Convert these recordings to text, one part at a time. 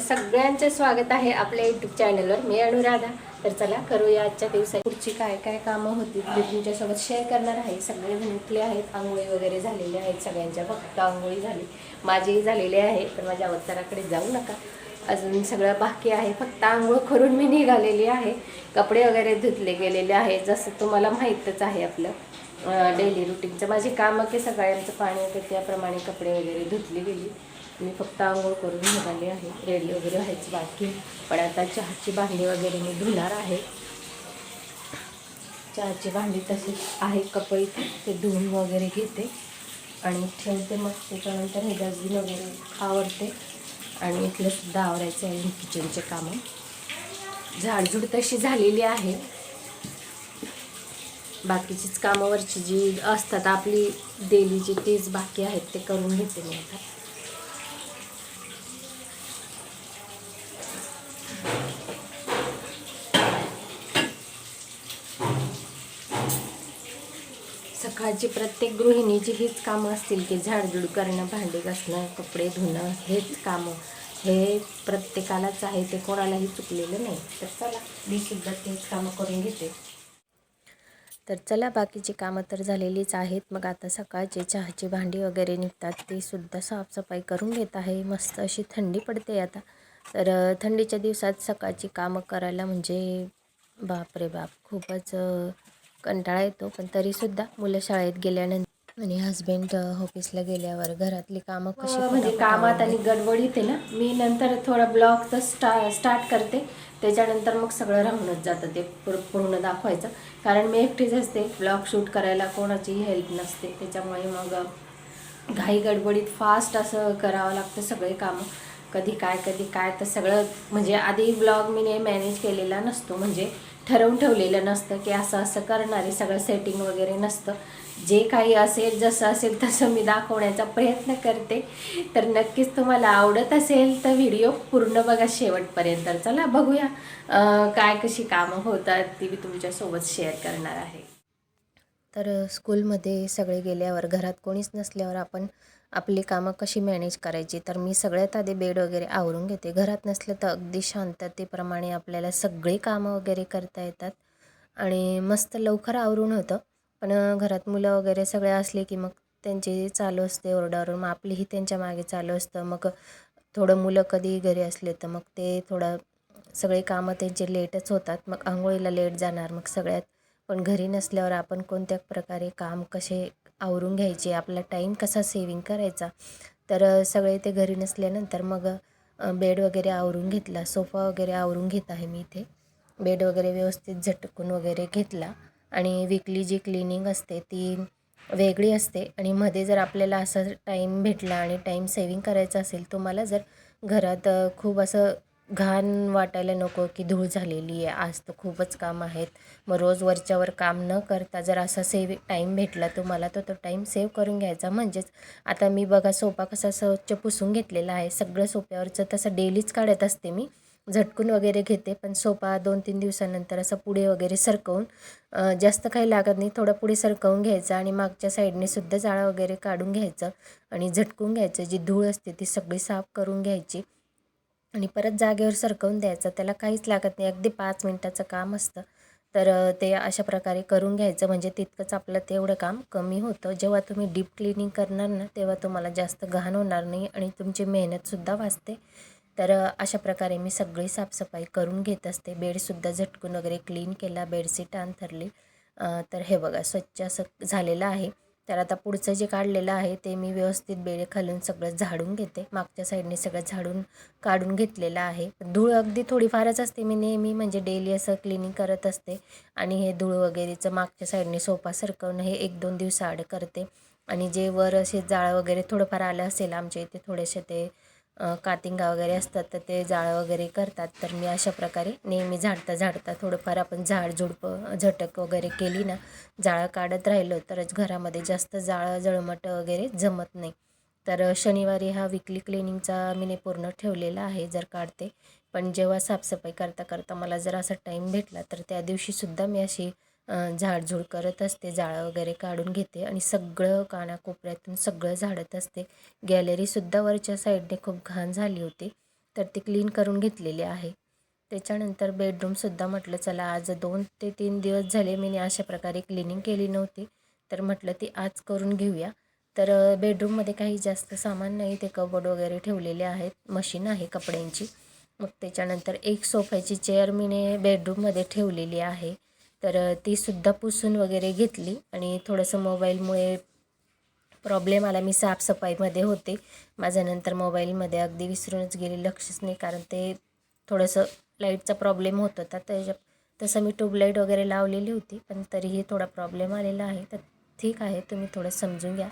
सगळ्यांचे स्वागत आहे आपल्या युट्यूब चॅनलवर मी अनुराधा. तर चला करूया आजच्या दिवसात पुढची काय काय कामं होती मी तुमच्यासोबत शेअर करणार आहे. सगळे जण आहेत. आंघोळी वगैरे झालेल्या आहेत. सगळ्यांच्या फक्त आंघोळी झाली. माझीही झालेली आहे पण माझ्या अवताराकडे जाऊ नका. अजून सगळं बाकी आहे. फक्त आंघोळ करून मी निघालेली आहे. कपडे वगैरे धुतले गेलेले आहे. जसं तुम्हाला माहीतच आहे आपलं. डेली रुटीनचं माझी कामं की सगळ्यांचं पाणी होतं त्याप्रमाणे कपडे वगैरे धुतली गेली. मी फक्त आंघोळ करून निघाले आहे. रेडी वगैरे व्हायची बाकी. पण आता चहाची भांडी वगैरे मी धुणार आहे. चहाची भांडी तशीच आहे कपडीत ते धुवून वगैरे घेते. आणि ठेवते मग. त्याच्यानंतर हे डस्टबिन वगैरे आवडते आणि इथलं सुद्धा आवरायचं आहे किचनचे कामं. झाडझूड तशी झालेली आहे. बाकीचीच कामावरची जी असतात आपली डेलीची तीच बाकी आहेत ते करून घेते मी आता. घराची प्रत्येक गृहिणीची हीच कामं असतील की झाडझूड करणं भांडी घासणं कपडे धुणं हेच कामं. हे प्रत्येकालाच आहे ते कोणालाही चुकलेलं नाही. तर चला मी सुद्धा तेच कामं करून घेते. तर चला बाकीची कामं तर झालेलीच आहेत. मग आता सकाळचे चहाची भांडी वगैरे निघतात ती सुद्धा साफसफाई करून घेत आहे. मस्त अशी थंडी पडते आता. तर थंडीच्या दिवसात सकाळची कामं करायला म्हणजे बाप रे बाप खूपच कंटाळा येतो पण तरीसुद्धा मुलं शाळेत गेल्यानंतर आणि हस्बंड ऑफिसला गेल्यावर घरातली कामं कशी म्हणजे कामात आणि गडबडीत आहे ना मी नंतर थोडा ब्लॉग तर स्टा स्टार्ट करते. त्याच्यानंतर मग सगळं राहूनच जातं ते पूर- पूर्ण दाखवायचं. कारण मी एकटीच असते ब्लॉग शूट करायला कोणाचीही हेल्प नसते. त्याच्यामुळे मग घाई गडबडीत फास्ट असं करावं लागतं सगळे कामं. कधी काय कधी काय तर सगळं म्हणजे आधी ब्लॉग मी नाही मॅनेज केलेला नसतो. म्हणजे ठरवून ठेवलेलं नसतं की असं असं करणारे सगळं सेटिंग वगैरे नसतं. जे काही असेल जसं असेल तसं मी दाखवण्याचा प्रयत्न करते. तर नक्कीच तुम्हाला आवडत असेल तर व्हिडिओ पूर्ण बघा शेवटपर्यंत. चला बघूया काय कशी कामं होतात ती मी तुमच्यासोबत शेअर करणार आहे. तर स्कूलमध्ये सगळे गेल्यावर घरात कोणीच नसल्यावर आपण आपली कामं कशी मॅनेज करायची? तर मी सगळ्यात आधी बेड वगैरे आवरून घेते. घरात नसलं तर अगदी शांततेप्रमाणे आपल्याला सगळी कामं वगैरे करता येतात. आणि मस्त लवकर आवरून होतं. पण घरात मुलं वगैरे सगळे असले की मग त्यांची चालू असते ओरडाओरड मग आपलीही त्यांच्या मागे चालू असतं. मग थोडं मुलं कधी घरी असले तर मग ते थोडं सगळे कामं त्यांचे लेटच होतात. मग आंघोळीला लेट जाणार. मग सगळ्यात. पण घरी नसल्यावर आपण कोणत्या प्रकारे काम कसे आवरून घ्यायचे आपला टाईम कसा सेविंग करायचा. तर सगळे ते घरी नसल्यानंतर मग बेड वगैरे आवरून घेतला. सोफा वगैरे आवरून घेत आहे मी इथे. बेड वगैरे व्यवस्थित झटकून वगैरे घेतला. आणि विकली जी क्लिनिंग असते ती वेगळी असते. आणि मध्ये जर आपल्याला असा टाईम भेटला आणि टाईम सेविंग करायचा असेल तुम्हाला जर घरात खूप असं घाण वाटायला नको की धूळ झालेली आहे. आज तर खूपच काम आहेत. मग रोज वरच्यावर काम न करता जर असा सेव टाईम भेटला तुम्हाला तर तो टाईम सेव्ह करून घ्यायचा. म्हणजेच आता मी बघा सोपा कसा स्वच्छ पुसून घेतलेला आहे. सगळं सोप्यावरचं तसं डेलीच काढत असते मी. झटकून वगैरे घेते पण सोफा दोन तीन दिवसानंतर असं पुढे वगैरे सरकवून जास्त काही लागत नाही. थोडं पुढे सरकवून घ्यायचं आणि मागच्या साईडने सुद्धा जाळं वगैरे काढून घ्यायचं आणि झटकून घ्यायचं. जी धूळ असते ती सगळी साफ करून घ्यायची. आणि परत जागेवर सरकवून द्यायचं. त्याला काहीच लागत नाही. अगदी पाच मिनटाचं काम असतं. तर ते अशा प्रकारे करून घ्यायचं. म्हणजे तितकंच आपलं तेवढं काम कमी होतं. जेव्हा तुम्ही डीप क्लिनिंग करणार ना तेव्हा तुम्हाला जास्त घाण होणार नाही आणि तुमची मेहनतसुद्धा वाचते. तर अशा प्रकारे मी सगळी साफसफाई करून घेत असते. बेडसुद्धा झटकून वगैरे क्लीन केला. बेडशीट अंथरली तर हे बघा स्वच्छ असं झालेलं आहे. तर आता पुढचं जे काढलेलं आहे ते मी व्यवस्थित बेळे खालून सगळं झाडून घेते. मागच्या साईडने सगळं झाडून काढून घेतलेलं आहे. धूळ अगदी थोडीफारच असते. मी नेहमी म्हणजे डेली असं क्लिनिंग करत असते. आणि हे धूळ वगैरेचं मागच्या साईडने सोफा सरकवणं हे एक दोन दिवसाआड करते. आणि जे वर असे जाळं वगैरे थोडंफार आलं असेल आमच्या इथे थोडेसे ते कातिंगा वगैरे असतात तर ते जाळं वगैरे करतात. तर मी अशा प्रकारे नेहमी झाडता झाडता थोडंफार आपण झाड झुडपं झटक वगैरे केली ना जाळं काढत राहिलो तरच घरामध्ये जास्त जाळं जळमटं वगैरे जमत नाही. तर शनिवारी हा विकली क्लिनिंगचा मी ने पूर्ण ठेवलेला आहे जर काढते. पण जेव्हा साफसफाई करता करता मला जर असा टाईम भेटला तर त्या दिवशीसुद्धा मी अशी झाडझूड करत असते जाळं वगैरे काढून घेते आणि सगळं कानाकोपऱ्यातून सगळं झाडत असते. गॅलरीसुद्धा वरच्या साईडने खूप घाण झाली होती तर ती क्लीन करून घेतलेली आहे. त्याच्यानंतर बेडरूमसुद्धा म्हटलं चला आज दोन ते तीन दिवस झाले मी अशा प्रकारे क्लिनिंग केली नव्हती तर म्हटलं ती आज करून घेऊया. तर बेडरूममध्ये काही जास्त सामान नाही ते कबड वगैरे ठेवलेले आहेत मशीन आहे कपड्यांची. मग त्याच्यानंतर एक सोफ्याची चेअर मीने बेडरूममध्ये ठेवलेली आहे. तर तीसुद्धा पुसून वगैरे घेतली आणि थोडंसं मोबाईलमुळे प्रॉब्लेम आला. मी साफसफाईमध्ये होते. माझ्या नंतर मोबाईलमध्ये अगदी विसरूनच गेले लक्षच नाही कारण ते थोडंसं लाईटचा प्रॉब्लेम होत होता. त्याच्या तसं मी ट्यूबलाईट वगैरे लावलेली होती पण तरीही थोडा प्रॉब्लेम आलेला आहे. तर ठीक आहे तुम्ही थोडं समजून घ्या.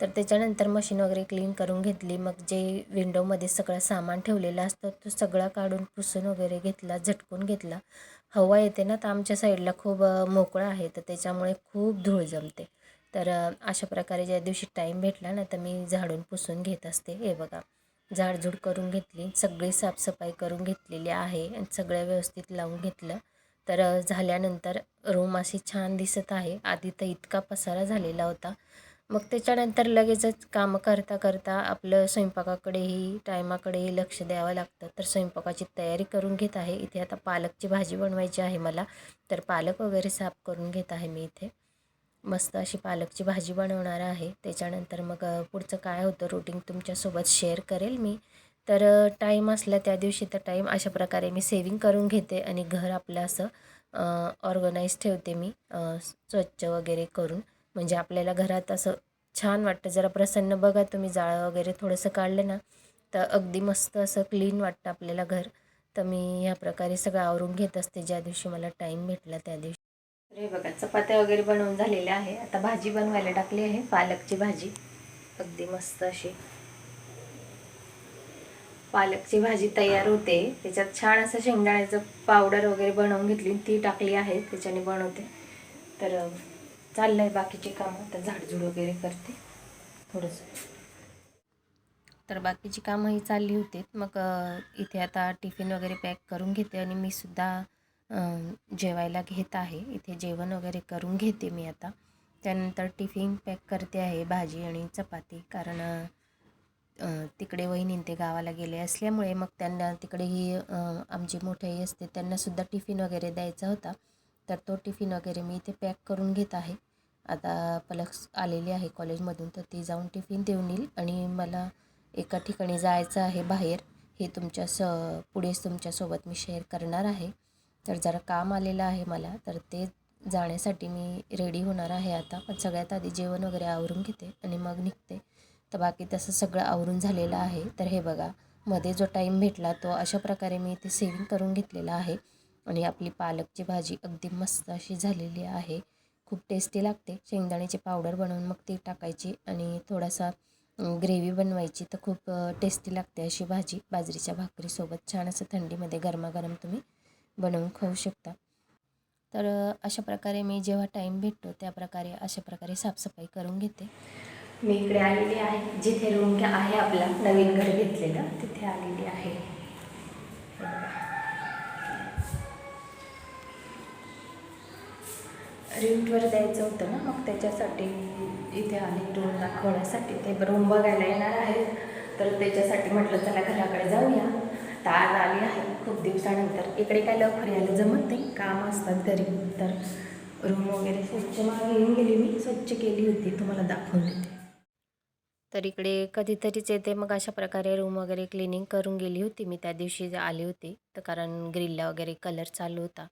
तर त्याच्यानंतर मशीन वगैरे क्लीन करून घेतली. मग जे विंडोमध्ये सगळं सामान ठेवलेलं असतं तो सगळा काढून पुसून वगैरे घेतला झटकून घेतला. हवा येते ना तर आमच्या साईडला खूप मोकळं आहे. तर त्याच्यामुळे खूप धूळ जमते. तर अशा प्रकारे ज्या दिवशी टाईम भेटला ना तर मी झाडून पुसून घेत असते. हे बघा झाडझूड करून घेतली सगळी साफसफाई करून घेतलेली आहे आणि सगळं व्यवस्थित लावून घेतलं. तर झाल्यानंतर रूम अशी छान दिसत आहे. आधी तर इतका पसारा झालेला होता. मग त्याच्यानंतर लगेचच कामं करता करता आपलं स्वयंपाकाकडेही टायमाकडेही लक्ष द्यावं लागतं. तर स्वयंपाकाची तयारी करून घेत आहे. इथे आता पालकची भाजी बनवायची आहे मला. तर पालक वगैरे साफ करून घेत आहे मी इथे. मस्त अशी पालकची भाजी बनवणार आहे. त्याच्यानंतर मग पुढचं काय होतं रुटीन तुमच्यासोबत शेअर करेल मी. तर टाईम असला त्या दिवशी तर टाईम अशा प्रकारे मी सेविंग करून घेते आणि घर आपलं असं ऑर्गनाईज ठेवते मी स्वच्छ वगैरे करून. म्हणजे आपल्याला घरात असं छान वाटतं. जरा प्रसन्न बघा तुम्ही जाळं वगैरे थोडंसं काढलं ना तर अगदी मस्त असं क्लीन वाटतं आपल्याला घर. तर मी ह्या प्रकारे सगळं आवरून घेत असते. ज्या दिवशी मला टाईम भेटला त्या दिवशी. तर हे बघा चपात्या वगैरे बनवून झालेल्या आहे. आता भाजी बनवायला टाकली आहे पालकची भाजी. अगदी मस्त अशी. पालकची भाजी तयार होते. त्याच्यात छान असं शेंगदाण्याचं पावडर वगैरे बनवून घेतली. ती टाकली आहे त्याच्याने बनवते. तर चाललं चाललंय बाकीचे कामं. तर झाडझूड वगैरे करते. थोडंसं. तर बाकीची कामंही चालली होती. मग इथे आता टिफिन वगैरे पॅक करून घेते आणि मी सुद्धा जेवायला घेत आहे. इथे जेवण वगैरे करून घेते मी आता. त्यानंतर टिफिन पॅक करते आहे भाजी आणि चपाती. कारण तिकडे वहिनी ते गावाला गेले असल्यामुळे मग त्यांना तिकडेही आमची मोठी असते त्यांनासुद्धा टिफिन वगैरे द्यायचा होता. तर तो टिफिन वगैरे मी इथे पॅक करून घेत आहे. आता पलक्स आलेली आहे कॉलेजमधून तर ती जाऊन टिफिन देऊन येईल आणि मला एका ठिकाणी जायचं आहे बाहेर. हे तुमच्या स पुढेच तुमच्यासोबत मी शेअर करणार आहे. तर जरा काम आलेलं आहे मला तर ते जाण्यासाठी मी रेडी होणार आहे आता. पण सगळ्यात आधी जेवण वगैरे आवरून घेते आणि मग निघते. तर बाकी तसं सगळं आवरून झालेलं आहे. तर हे बघा मध्ये जो टाईम भेटला तो अशा प्रकारे मी इथे सेविंग करून घेतलेला आहे. आणि आपली पालकची भाजी अगदी मस्त अशी झालेली आहे. खूप टेस्टी लागते. शेंगदाण्याची पावडर बनवून मग ती टाकायची आणि थोडासा ग्रेव्ही बनवायची तर खूप टेस्टी लागते अशी भाजी. बाजरीच्या भाकरीसोबत छान असं थंडीमध्ये गरमागरम तुम्ही बनवून खाऊ शकता. तर अशा प्रकारे मी जेव्हा टाईम भेटतो त्या प्रकारे अशा प्रकारे साफसफाई करून घेते. मी इकडे आलेली आहे. जिथे रूम आहे आपला नवीन घर घेतलेलं तिथे आलेली आहे हे बघा. रेंटवर द्यायचं होतं ना मग त्याच्यासाठी इथे आले रूम दाखवण्यासाठी ते रूम बघायला येणार आहेत. तर त्याच्यासाठी म्हटलं चला घराकडे जाऊया. तार आज आली आहे खूप दिवसानंतर. इकडे काय लवकर यायला जमत नाही काम असतात घरी. तर रूम वगैरे स्वच्छ मागे येऊन गेली मी स्वच्छ केली होती. तुम्हाला दाखवून देते. तर इकडे कधीतरीच येते मग अशा प्रकारे रूम वगैरे क्लिनिंग करून गेली होती. मी त्या दिवशी आली होती तर कारण ग्रिलला वगैरे कलर चालू होता.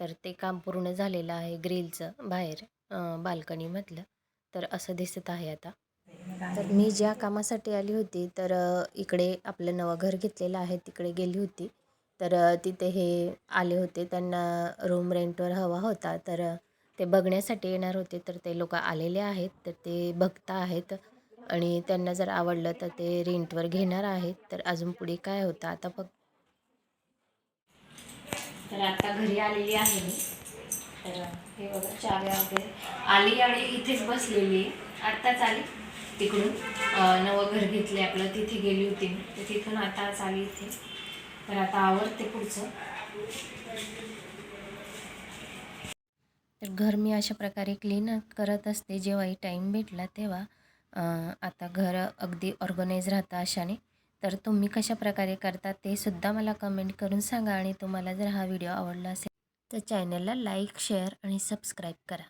तर ते काम पूर्ण झालेलं आहे ग्रिलचं बाहेर बाल्कनीमधलं. तर असं दिसत आहे आता. तर मी ज्या कामासाठी आली होती तर इकडे आपलं नवं घर घेतलेलं आहे तिकडे गेली होती. तर तिथे हे आले होते त्यांना रूम रेंटवर हवा होता. तर ते बघण्यासाठी येणार होते तर ते लोक आलेले आहेत तर ते बघता आहेत. आणि त्यांना जर आवडलं तर ते रेंटवर घेणार आहेत. तर अजून पुढे काय होतं? आता फक्त तर आता घरी आलेली आहे मी. तर हे बघा चाव्या वगैरे. आली आणि इथेच बसलेली आहे. आत्ताच आली. तिकडून नवं घर घेतले आपलं. तिथे गेली होती मी. तर तिथून आताच आली इथे. तर आता आवडते पुढचं. तर घर मी अशा प्रकारे क्लीन करत असते. जेव्हाही टाईम भेटला तेव्हा आता घर अगदी ऑर्गनाईज राहतं अशाने. तर तुम्ही कशा प्रकारे करता ते सुद्धा मला कमेंट करून सांगा आणि तुम्हाला जर हा व्हिडिओ आवडला असेल तर चॅनलला लाईक शेअर आणि सबस्क्राईब करा.